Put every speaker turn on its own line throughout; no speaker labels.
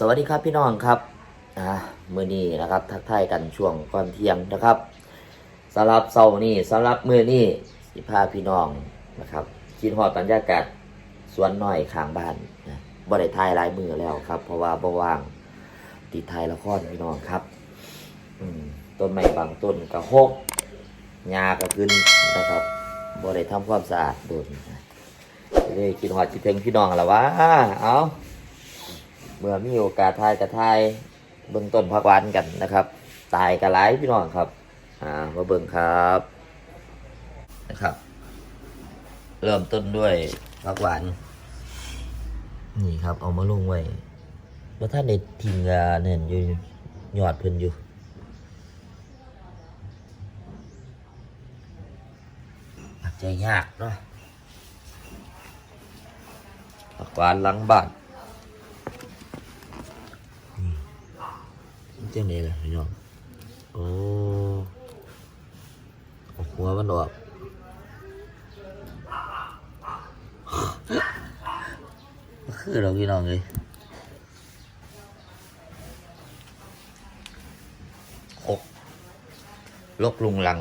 สวัสดีครับพี่น้องครับอ่ามือนี้นะครับ ทักทายกันช่วงก่อนเที่ยงนะครับสำหรับเสาร์นี้สำหรับมือนี้สิพาพี่น้องนะครับคิดฮอดบรรยากาศสวนน้อยข้างบ้านนะบ่ได้ถ่ายหลายมือแล้วครับ เพราะว่าบ่ว่างติดถ่ายละครพี่น้องครับ อืมต้นไม้บางต้นก็หกหญ้าก็ขึ้นนะครับบ่ได้ทำความสะอาดโดนนะเลยคิดฮอดคิดถึงพี่น้องแล้วว่าเอา เมื่อมีโอกาสทายกับทายเบื้องต้นพักหวานกันนะครับ ตายกับหลายพี่น้องครับ อ่ามาเบิ่งครับนะครับ เริ่มต้นด้วยพักหวานนี่ครับ เอามาลงไว้ว่าท่านในทิ้งกาเนี่ยอยู่หยอดเพิ่นอยู่ใจยากเนาะผักหวานหลังบ้าน มันจังไดล่ะพี่น้องโอ้หัวมันออกคือเราพี่น้องเลยหกลกลุงลัง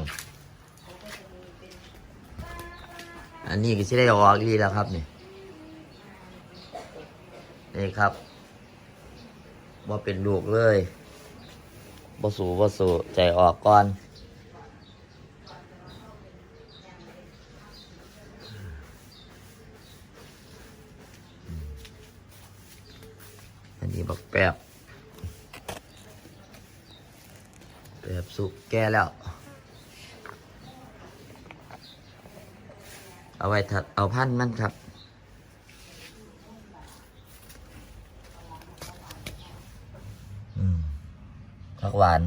อันนี้ก็จะได้ออกดีแล้วครับนี่นี่ครับว่าเป็นลูกเลย บสูบสูใจออกก่อนอันนี้บักแป๊บแป๊บสุกแก่แล้ว เอาไว้ถัดเอาพันมันครับ อืมผักห วาน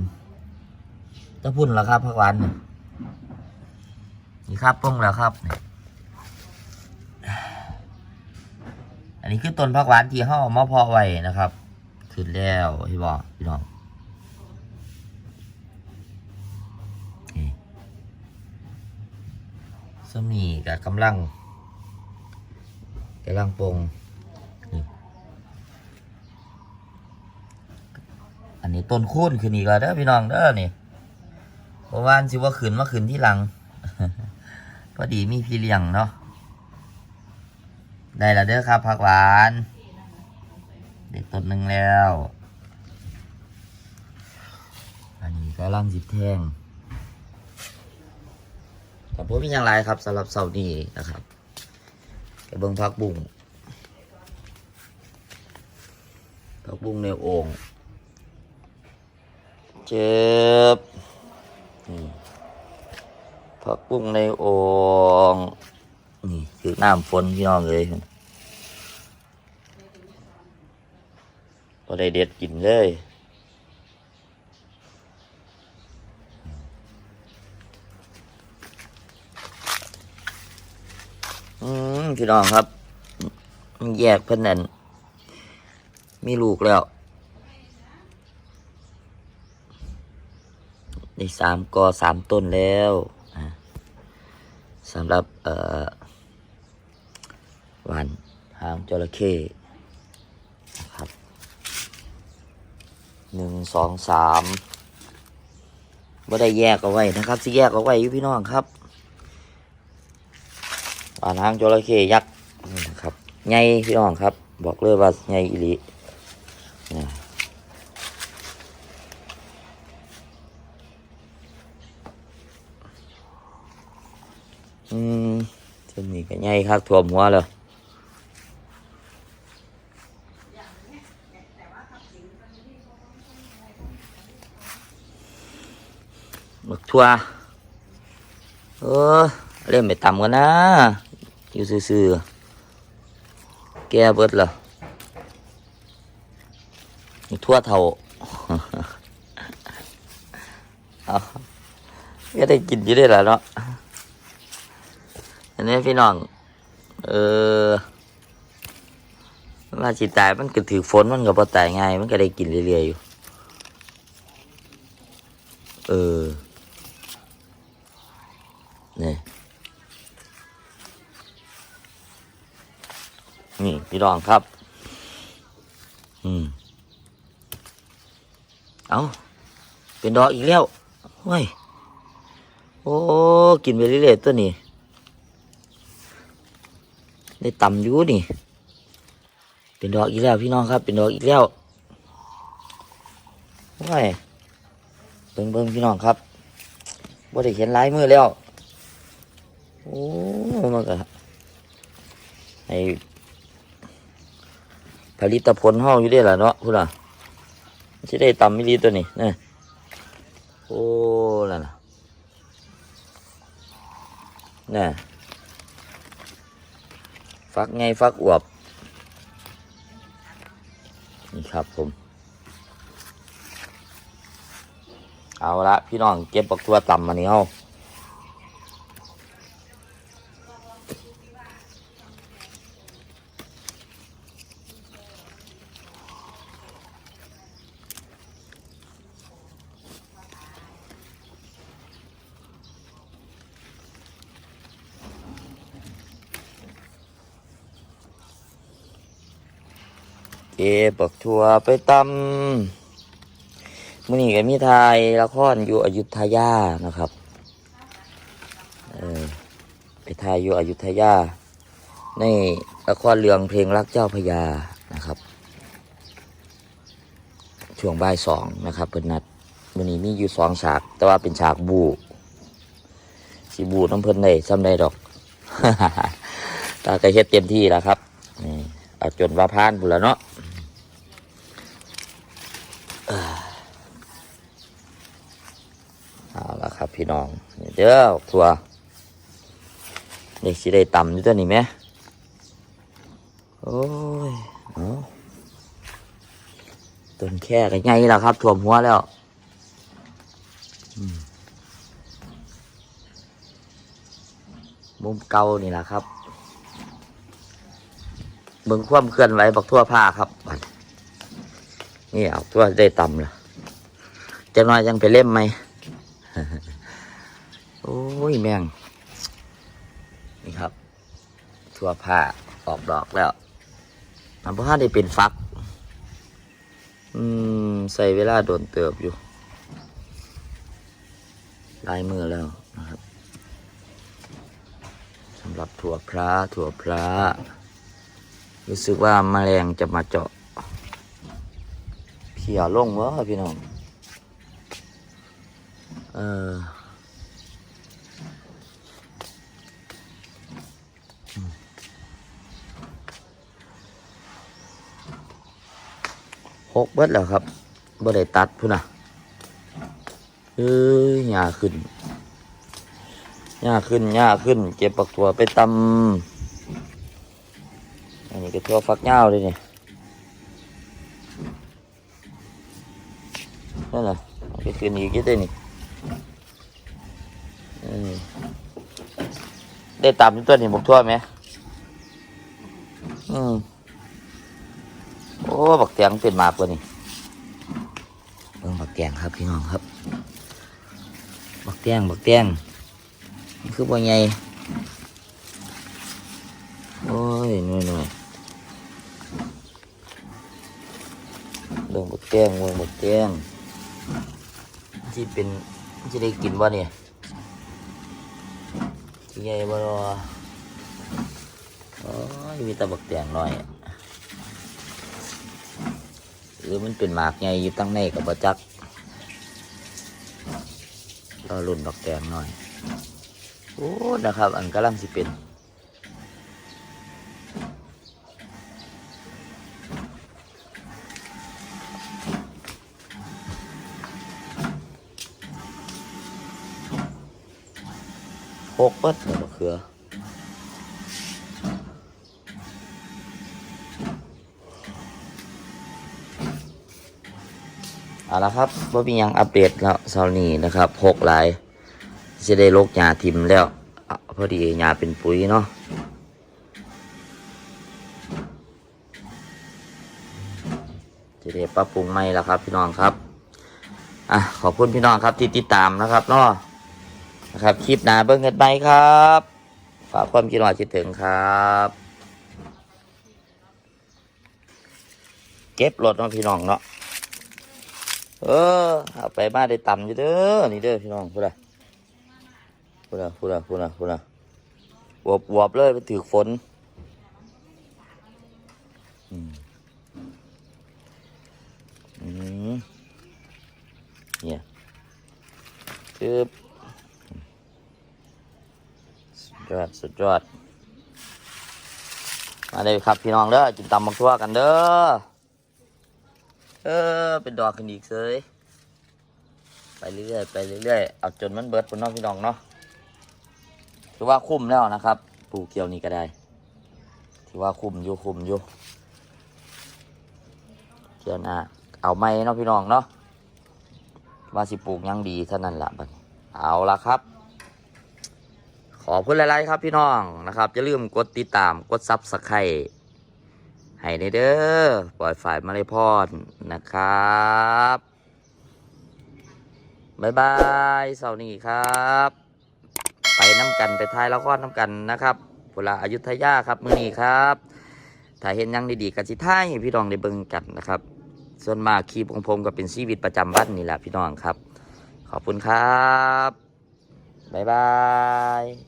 ต้องพุ่นแล้วครับผักหวานนี่ครับป้งแล้วครับ อันนี้คือต้นผักหวานที่ห่อมาเพาะไว้นะครับขึ้นแล้วพี่บอกพี่น้องสมีกับกำลังกำลังปงนี่ อั นนี้ต้นคูนขึ้นอีกแล้วเด้อพี่น้องเด้อนี่เพราะว่านสิว่าขึ้นมาขึ้นที่หลังพอดีมีพี่เลี้ยงเนาะได้แล้วเด้อครับผักหวาน เด็กต้นหนึ่งแล้ว อันนี้ก็ล่างสิบแท่งแต่พวกมีอย่างไรครับสำหรับเสาร์นี้นะครับกระเบื้องพักบุ้งพักบุ้งในโอ่ง เจ็บผักบุ้งในโอ่งนี่คือน้ำฝนพี่น้องเลยพอได้เด็ดกินเลยอืมพี่น้องครับ แยกเพื่อนนั่นมีลูกแล้ว ได้สามกอสามต้นแล้วอะสำหรับเอ่อหวานหางจระเข้ครับหนึ่งสองสามว่ได้แยกเอาไว้นะครับสิแยกเอาไว้อยู่พี่น้องครับหวานหางจระเข้ยักษ์นะครับใหญ่พี่น้องครับ บอกเลยว่าใหญ่อีหลี นะอืมจะมีกันใหญ่คักท่วมหัวเลยหมึกทั่วเออเล่นไปต่ำกันนะ อันนี้พี่น้อง เออว่าสิตายมันก็ถือฝนมันก็พอตายง่ายมันก็ได้กินเรื่อยๆอยู่ เออนี่นี่พี่น้องครับ อืม เอาเป็นดอกอีกแล้วเฮ้ย โอ้ กินไปเรื่อยๆตัวนี้ ได้ต่ำอยู่นี่ เป็นดอกอีกแล้วพี่น้องครับ เป็นดอกอีกแล้วว้ายเบิ่งเบิ่งพี่น้องครับบ่ได้เขียนลายมือแล้วโอ้มันก็ให้ผลิตผลห้องอยู่ได้ล่ะเนาะพุ่นน่ะจะได้ต่ำไม่ดีตัวนี้นะโอ้ล่ะนะน่ะ ฟักไงฟักอวบ นี่ครับผม เอาละพี่น้องเก็บปักตัวต่ำมานี่เอา เก็บปักทัวไปตำมื่อนี้ก็มีทายละครอยู่อยุธยานะครับเออไปทายอยู่อยุธยา ในละครเรื่องเพลงรักเจ้าพระยานะครับ ช่วงบ่ายสองนะครับเพิ่นนัดมื่อนี้มีอยู่สองฉาก แต่ว่าเป็นฉากบูสีบูน้ำเพิ่นได้ซ้ำได้ดอกตาก็เฮ็ดเต็มที่แล้วครับนี่เอาจนว่าพานบุแล้วเนาะ เอาละครับ พี่น้องเด้อทัวเด็กสิได้ต่ำอยู่ตัวนี้ไหมโอ้ยเอาต้นแค่กันไงล่ะครับถ่วมหัวแล้วมุมเก่านี่แหละครับเบิ่งความเคลื่อนไหวบักทั่วผ้าครับนี่เอาทั่วได้ต่ำละจะน้อยยังไปเล่มไหม ยแมง นี่ครับ ทั่วผ้าออกดอกแล้วอันพ่อได้เป็นฟัก อืม ใส่เวลาโดนเติบอยู่ ลายมือแล้วนะครับสำหรับถั่วพระถั่วพระ รู้สึกว่าแมลงจะมาเจาะเขี่ยลงวะพี่น้อง เออ กเบิดแล้วครับบ่ได้ตัดพุ่นนะเอ้ยหญ้าขึ้นหญ้าขึ้นหญ้าขึ้น เก็บปักถั่วไปตำอันนี้ก็ถั่วฟักยาเลยนี่นั่นแหละเอาไปขึ้นอีกกี่ได้นี่ได้ตามที่ตัวนี้บอกทั่วไหมอืม โอ้บักแตงเป็นมากกว่านี่เบิ่งบักแตงครับพี่น้องครับ บักแตงบักแตงนี่คือบ่ใหญ่โอ้ยหน่อยหน่อยเบิ่งบักแตงเบิ่งบักแตงที่เป็นที่ได้กินบ่เนี่ยที่ใหญ่บ่รอโอ้ยมีแตะบักแตงน้อย หรือมันเป็นหมากใหญ่อยู่ตั้งในกับบ่จักรอรุ่นบักแตงหน้อย โอ้ นะครับ อันกำลังสิเป็นหกเปิดมะเขือ เอาละครับว่ามียังอัปเดตแล้วเช้านี้นะครับหกลายจะได้ลกหญ้าทิมแล้วอพอดีหญ้าเป็นปุ๋ยเนาะจะได้ปรับปรุงใหม่แล้วครับพี่น้องครับอะขอบคุณพี่น้องครับที่ติดตามนะครับเนาะนะครับคลิปหนาเบิ้งกันไปครับฝากความคิดหน่อยคิดถึงครับ เก็บรถเนาะพี่น้องเนาะ เออเอาไปมาได้ต่ำอยู่เด้อนี่เด้อพี่น้องพูดละพูดละพูดละพูดละพูดละวบวบเลยไปถือฝนอืมอืมเนี่ยคือสุดยอดสุดยอดมาเลยครับพี่น้องเด้อกินตำบักทั่วกันเด้อ เออ เป็นดอกขึ้นอีกเลยไปเรื่อยๆไปเรื่อยๆเอาจนมันเบิดพุ่นนองพี่น้องเนาะถือว่าคุ้มแล้วนะครับ ปลูกเกี่ยวนี่ก็ได้ถือว่าคุ้มอยู่คุ้มอยู่เกี่ยวน้าเอาไม้เนาะพี่น้องเนาะว่าสิปลูกยังดีเท่านั้นละบัดเอาละครับ ขอพูดหลายๆครับพี่น้องนะครับอย่าลืมกดติดตามกดซับสไครต์ ให้เด้อปล่อยฝ่ายมาเลยพรนะครับบายบายเสาร์นี้ครับ ไปน้ำกันไปท้ายละครน้ำกันนะครับพุลาอายุทยาครับมือนี้ครับถ้าเห็นยังดีๆกันสิท้ายพี่น้องได้เบิ่งกันนะครับ ส่วนมากคลิปของผมก็เป็นชีวิตประจำวันนี่แหละพี่น้องครับ ขอบคุณครับบายบาย